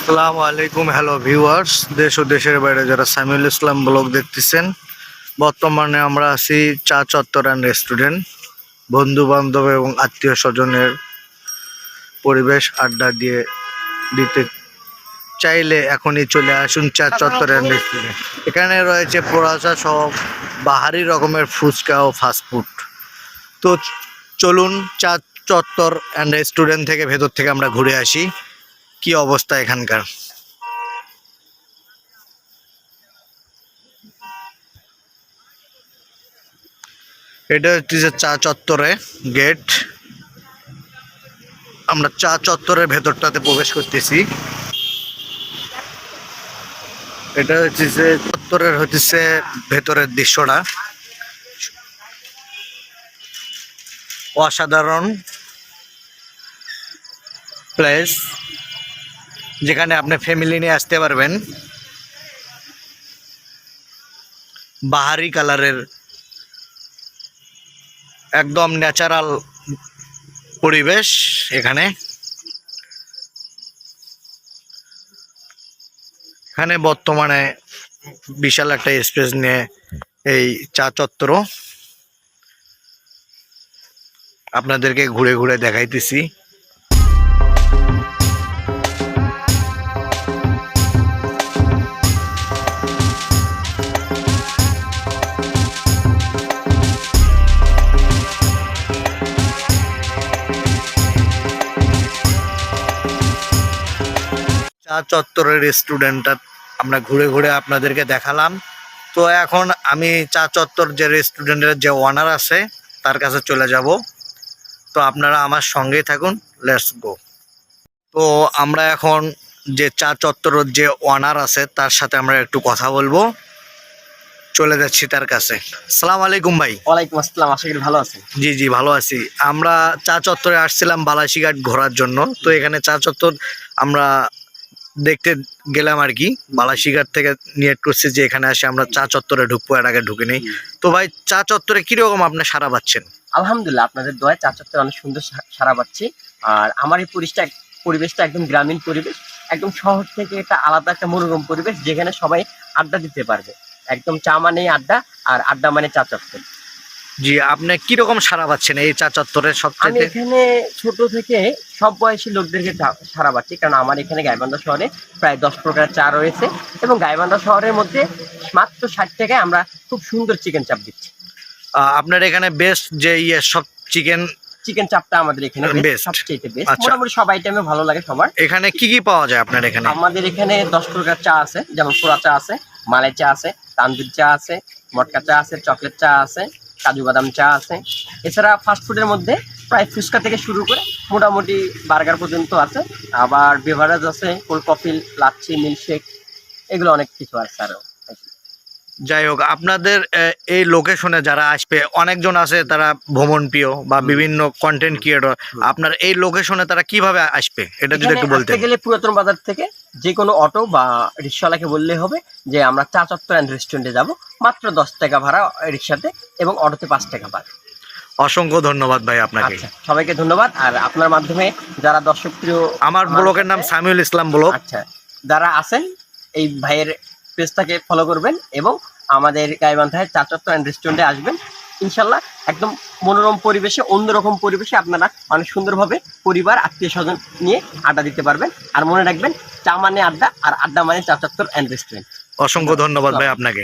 আসসালামু আলাইকুম hello viewers দেশ ও দেশের বাইরে যারা সামিউল ইসলাম ব্লগ দেখতেছেন, বর্তমানে আমরা আছি চা চত্বর অ্যান্ড রেস্টুরেন্ট বন্ধু বান্ধব এবং আত্মীয় স্বজনের পরিবেশ আড্ডা দিয়ে দিতে চাইলে এখনই চলে আসুন চা চত্বর অ্যান্ড রেস্টুরেন্ট এখানে রয়েছে পোড়াচা সহ বাহারি রকমের ফুচকা ও ফাস্টফুড তো চলুন চা চত্বর অ্যান্ড রেস্টুরেন্ট থেকে ভেতর থেকে আমরা ঘুরে আসি। কি অবস্থা এখানকার? এটা হচ্ছে চা চত্বরে গেট। আমরা চা চত্বরের ভেতরটাতে প্রবেশ করতেছি। এটা হচ্ছে চত্বরের হচ্ছে ভেতরের দৃশ্যটা। অসাধারণ প্লেস যেখানে আপনি ফ্যামিলি নিয়ে আসতে পারবেন। বাহারি কালারের একদম ন্যাচারাল পরিবেশ এখানে। এখানে বর্তমানে বিশাল একটা স্পেস নিয়ে এই চা চত্বর। আপনাদেরকে ঘুরে ঘুরে দেখাইতেছি। চত্বরের রেস্টুরেন্টটা আমরা ঘুরে ঘুরে আপনাদেরকে দেখালাম। তো এখন আমি চা চত্বর যে রেস্টুরেন্টের যে ওনার আছে তার কাছে চলে যাব। তো আপনারা আমার সঙ্গেই থাকুন লেটস গো তো আমরা এখন যে চা চত্বরের যে ওনার আছে তার সাথে আমরা একটু কথা বলব। চলে যাচ্ছি তার কাছে। সালাম আলাইকুম ভাই। ওয়ালাইকুম আসসালাম আশা করি ভালো আছেন। জি জি ভালো আছি। আমরা চা চত্বরে আসছিলাম বালাসিঘাট ঘোরার জন্য। তো এখানে চা চত্বর আমরা দেখতে গেলাম আর কি বালাসিঘাট থেকে নিয়ে করছি যে এখানে আসে আমরা চা চত্বরে ঢুকবো এর আগে ঢুকে নেই। তো ভাই চা চত্বরে কীরকম আপনি সারা পাচ্ছেন? আলহামদুলিল্লাহ আপনাদের দোয়ায় চা চত্বরে অনেক সুন্দর সারা পাচ্ছি। আর আমার এই পরিবেশটা পরিবেশটা একদম গ্রামীণ পরিবেশ একদম শহর থেকে একটা আলাদা একটা মনোরম পরিবেশ যেখানে সবাই আড্ডা দিতে পারবে। একদম চা মানে আড্ডা আর আড্ডা মানে চা চত্বর। জি আপনি কীরকম সারা পাচ্ছেন এই চা চত্বরে আমি সবচেয়ে এখানে ছোট থেকে সব বয়সী লোকদেরকে চা- সারা পাচ্ছি কারণ আমার এখানে গাইবান্ধা শহরে প্রায় দশ প্রকার চা রয়েছে এবং গাইবান্ধা শহরের মধ্যে মাত্র ষাট টাকায় আমরা খুব সুন্দর চিকেন চাপ দিচ্ছি। আহ, আপনার এখানে বেস্ট যে ইয়ে সব চিকেন চিকেন চাপটা আমাদের এখানে best। সবচেয়ে বেস্ট আচ্ছা। মোটামুটি সব আইটেমে ভালো লাগে সবার। এখানে কি কি পাওয়া যায় আপনার এখানে? আমাদের এখানে দশ প্রকার চা আছে যেমন পোড়া চা আছে মালাই চা আছে তান্দুর চা আছে মটকা চা আছে চকলেট চা আছে কাজু বাদাম চা আছে। এছাড়া ফাস্টফুডের মধ্যে প্রায় ফুচকা থেকে শুরু করে মোটামুটি বার্গার পর্যন্ত আছে। আবার বেভারেজ আছে কোল্ড কফি লাচ্ছি মিল্কশেক এগুলো অনেক কিছু আছে আরও। যাই হোক আপনাদের এই লোকেশনে যারা আসবে অনেকজন আছে তারা ভ্রমণ প্রিয় বা বিভিন্ন কন্টেন্ট ক্রিয়েটর আপনার এই লোকেশনে তারা কীভাবে আসবে? এটা যদি একটু বলতে গেলে পুরাতন বাজার থেকে যে কোনো অটো বা রিক্সাওয়ালাকে বললে হবে যে আমরা চা চত্বর অ্যান্ড রেস্টুরেন্টে যাব মাত্র দশ টাকা ভাড়া রিক্সাতে এবং অটোতে পাঁচ টাকা ভাড়া অসংখ্য ধন্যবাদ ভাই আপনাকে। আচ্ছা সবাইকে ধন্যবাদ। আর আপনার মাধ্যমে যারা দর্শক প্রিয় আমার আমার ব্লগের নাম সামিউল ইসলাম ব্লগ আচ্ছা যারা আছেন এই ভাইয়ের পেজটাকে ফলো করবেন এবং আমাদের গাইবান্ধায় চা চত্বর অ্যান্ড রেস্টুরেন্টে আসবেন। ইনশাল্লাহ একদম মনোরম পরিবেশে, অন্যরকম পরিবেশে আপনারা অনেক সুন্দরভাবে পরিবার আত্মীয় স্বজন নিয়ে আড্ডা দিতে পারবেন। আর মনে রাখবেন, চা মানে আড্ডা, আর আড্ডা মানে চা চত্বর অ্যান্ড রেস্টুরেন্ট অসংখ্য ধন্যবাদ ভাই আপনাকে।